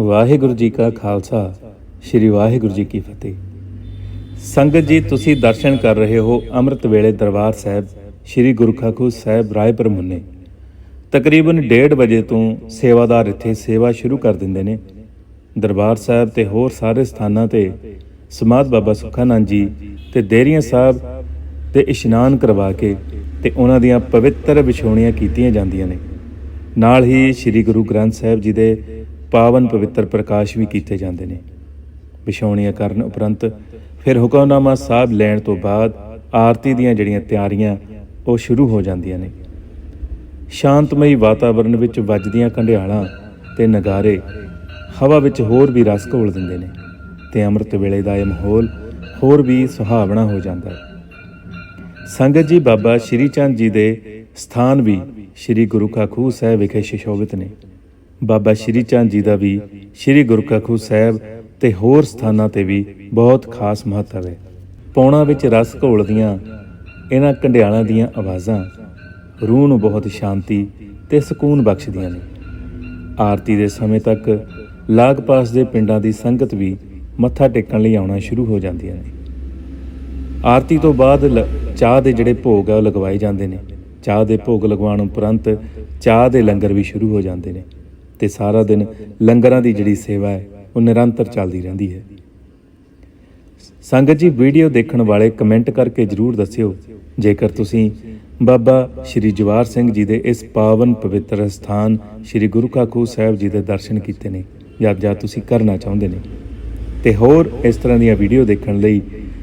ਵਾਹਿਗੁਰੂ ਜੀ ਕਾ ਖਾਲਸਾ, ਸ੍ਰੀ ਵਾਹਿਗੁਰੂ ਜੀ ਕੀ ਫਤਿਹ। ਸੰਗਤ ਜੀ, ਤੁਸੀਂ ਦਰਸ਼ਨ ਕਰ ਰਹੇ ਹੋ ਅੰਮ੍ਰਿਤ ਵੇਲੇ ਦਰਬਾਰ ਸਾਹਿਬ, ਸ੍ਰੀ ਗੁਰੂ ਖਾਖੂ ਸਾਹਿਬ ਰਾਏਪੁਰ ਮੁੰਨੇ ਤਕਰੀਬਨ 1:30 ਵਜੇ ਤੋਂ ਸੇਵਾਦਾਰ ਇੱਥੇ ਸੇਵਾ ਸ਼ੁਰੂ ਕਰ ਦਿੰਦੇ ਨੇ। ਦਰਬਾਰ ਸਾਹਿਬ ਤੇ ਹੋਰ ਸਾਰੇ ਸਥਾਨਾਂ ਤੇ ਸਮਾਧ ਬਾਬਾ ਸੁਖਾਨੰਦ ਜੀ ਤੇ ਦੇਰੀਆਂ ਸਾਹਿਬ ਤੇ ਇਸ਼ਨਾਨ ਕਰਵਾ ਕੇ ਤੇ ਉਹਨਾਂ ਦੀਆਂ ਪਵਿੱਤਰ ਵਿਛੋਣੀਆਂ ਕੀਤੀਆਂ ਜਾਂਦੀਆਂ ਨੇ। ਨਾਲ ਹੀ ਸ੍ਰੀ ਗੁਰੂ ਗ੍ਰੰਥ ਸਾਹਿਬ ਜੀ ਦੇ ਪਾਵਨ ਪਵਿੱਤਰ ਪ੍ਰਕਾਸ਼ ਵੀ ਕੀਤੇ ਜਾਂਦੇ ਨੇ। ਵਿਛਾਉਣੀਆਂ ਕਰਨ ਉਪਰੰਤ ਫਿਰ ਹੁਕਮਨਾਮਾ ਸਾਹਿਬ ਲੈਣ ਤੋਂ ਬਾਅਦ ਆਰਤੀ ਦੀਆਂ ਜਿਹੜੀਆਂ ਤਿਆਰੀਆਂ, ਉਹ ਸ਼ੁਰੂ ਹੋ ਜਾਂਦੀਆਂ ਨੇ। ਸ਼ਾਂਤਮਈ ਵਾਤਾਵਰਣ ਵਿੱਚ ਵੱਜਦੀਆਂ ਕੰਡਿਆਲਾਂ ਤੇ ਨਗਾਰੇ ਹਵਾ ਵਿੱਚ ਹੋਰ ਵੀ ਰਸ ਘੋਲ ਦਿੰਦੇ ਨੇ ਤੇ ਅੰਮ੍ਰਿਤ ਵੇਲੇ ਦਾ ਇਹ ਮਾਹੌਲ ਹੋਰ ਵੀ ਸੁਹਾਵਣਾ ਹੋ ਜਾਂਦਾ ਹੈ। ਸੰਗਤ ਜੀ ਬਾਬਾ ਸ਼੍ਰੀ ਚੰਦ ਜੀ ਦੇ ਸਥਾਨ ਵੀ ਸ਼੍ਰੀ ਗੁਰੂ ਕਾ ਖੂਹ ਸਾਹਿਬ ਵਿਖੇ ਸ਼ਿਸ਼ੋਭਿਤ ਨੇ। ਬਾਬਾ ਸ਼੍ਰੀ ਚੰਦ ਜੀ ਦਾ ਵੀ, ਸ਼੍ਰੀ ਗੁਰੂ ਸਾਹਿਬ ਤੇ ਹੋਰ ਸਥਾਨਾਂ ਤੇ ਵੀ ਬਹੁਤ ਖਾਸ ਮਹੱਤਵ ਹੈ। ਪੌਣਾ ਵਿੱਚ ਰਸ ਘੋਲਦੀਆਂ ਇਹਨਾਂ ਕੰਡਿਆਲਾਂ ਦੀਆਂ ਆਵਾਜ਼ਾਂ ਰੂਹ ਨੂੰ ਬਹੁਤ ਸ਼ਾਂਤੀ ਤੇ ਸਕੂਨ ਬਖਸ਼ਦੀਆਂ ਨੇ। ਆਰਤੀ ਦੇ ਸਮੇਂ ਤੱਕ ਲਾਗ-ਪਾਸ ਦੇ ਪਿੰਡਾਂ ਦੀ ਸੰਗਤ ਵੀ ਮੱਥਾ ਟੇਕਣ ਲਈ ਆਉਣਾ ਸ਼ੁਰੂ ਹੋ ਜਾਂਦੀਆਂ ਨੇ। ਆਰਤੀ ਤੋਂ ਬਾਅਦ ਲ- ਚਾਹ ਦੇ ਜਿਹੜੇ ਭੋਗ ਆ ਉਹ ਲਗਵਾਏ ਜਾਂਦੇ ਨੇ। ਚਾਹ ਦੇ ਭੋਗ ਲਗਵਾਉਣ ਉਪਰੰਤ ਚਾਹ ਦੇ ਲੰਗਰ ਵੀ ਸ਼ੁਰੂ ਹੋ ਜਾਂਦੇ ਨੇ। ਤੇ ਸਾਰਾ ਦਿਨ ਲੰਗਰਾਂ ਦੀ ਜਿਹੜੀ ਸੇਵਾ ਹੈ, ਉਹ ਨਿਰੰਤਰ ਚੱਲਦੀ ਰਹਿੰਦੀ ਹੈ। ਸੰਗਤ ਜੀ, ਵੀਡੀਓ ਦੇਖਣ ਵਾਲੇ ਕਮੈਂਟ ਕਰਕੇ ਜਰੂਰ ਦੱਸਿਓ। ਜੇਕਰ ਤੁਸੀਂ ਬਾਬਾ ਸ਼੍ਰੀ ਜਵਾਰ ਸਿੰਘ ਜੀ ਦੇ ਇਸ ਪਾਵਨ ਪਵਿੱਤਰ ਸਥਾਨ ਸ਼੍ਰੀ ਗੁਰੂ ਕਾ ਖੂਹ ਸਾਹਿਬ ਜੀ ਦੇ ਦਰਸ਼ਨ ਕੀਤੇ ਨੇ, ਜਾਂ ਜਾਂ ਤੁਸੀਂ ਕਰਨਾ ਚਾਹੁੰਦੇ ਨੇ। ਤੇ ਹੋਰ ਇਸ ਤਰ੍ਹਾਂ ਦੀਆਂ ਵੀਡੀਓ ਦੇਖਣ ਲਈ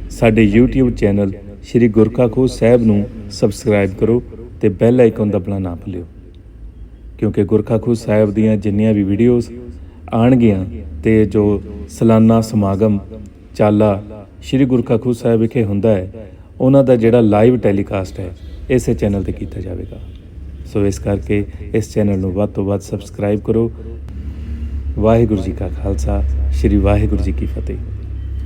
ਸਾਡੇ YouTube ਚੈਨਲ ਸ਼੍ਰੀ ਗੁਰਕਾ ਖੂਹ ਸਾਹਿਬ ਨੂੰ ਸਬਸਕ੍ਰਾਈਬ ਕਰੋ ਤੇ ਬੈਲ ਆਈਕਨ ਦਬਣਾ ਨਾ ਭੁੱਲਿਓ। ਕਿਉਂਕਿ ਗੁਰਖਾ ਖੂਹ ਸਾਹਿਬ ਦੀਆਂ ਜਿੰਨੀਆਂ ਵੀ ਵੀਡੀਓਜ਼ ਆਣਗੀਆਂ ਤੇ ਜੋ ਸਾਲਾਨਾ ਸਮਾਗਮ ਚਾਲਾ ਸ਼੍ਰੀ ਗੁਰਖਾ ਖੂਹ ਸਾਹਿਬ ਵਿਖੇ ਹੁੰਦਾ ਹੈ, ਉਹਨਾਂ ਦਾ ਜਿਹੜਾ ਲਾਈਵ ਟੈਲੀਕਾਸਟ ਹੈ, ਇਸੇ ਚੈਨਲ ਤੇ ਕੀਤਾ ਜਾਵੇਗਾ। ਸੋ ਇਸ ਕਰਕੇ ਇਸ ਚੈਨਲ ਨੂੰ ਵੱਧ ਤੋਂ ਵੱਧ ਸਬਸਕ੍ਰਾਈਬ ਕਰੋ। ਵਾਹਿਗੁਰੂ ਜੀ ਕਾ ਖਾਲਸਾ, ਸ੍ਰੀ ਵਾਹਿਗੁਰੂ ਜੀ ਕੀ ਫਤਿਹ।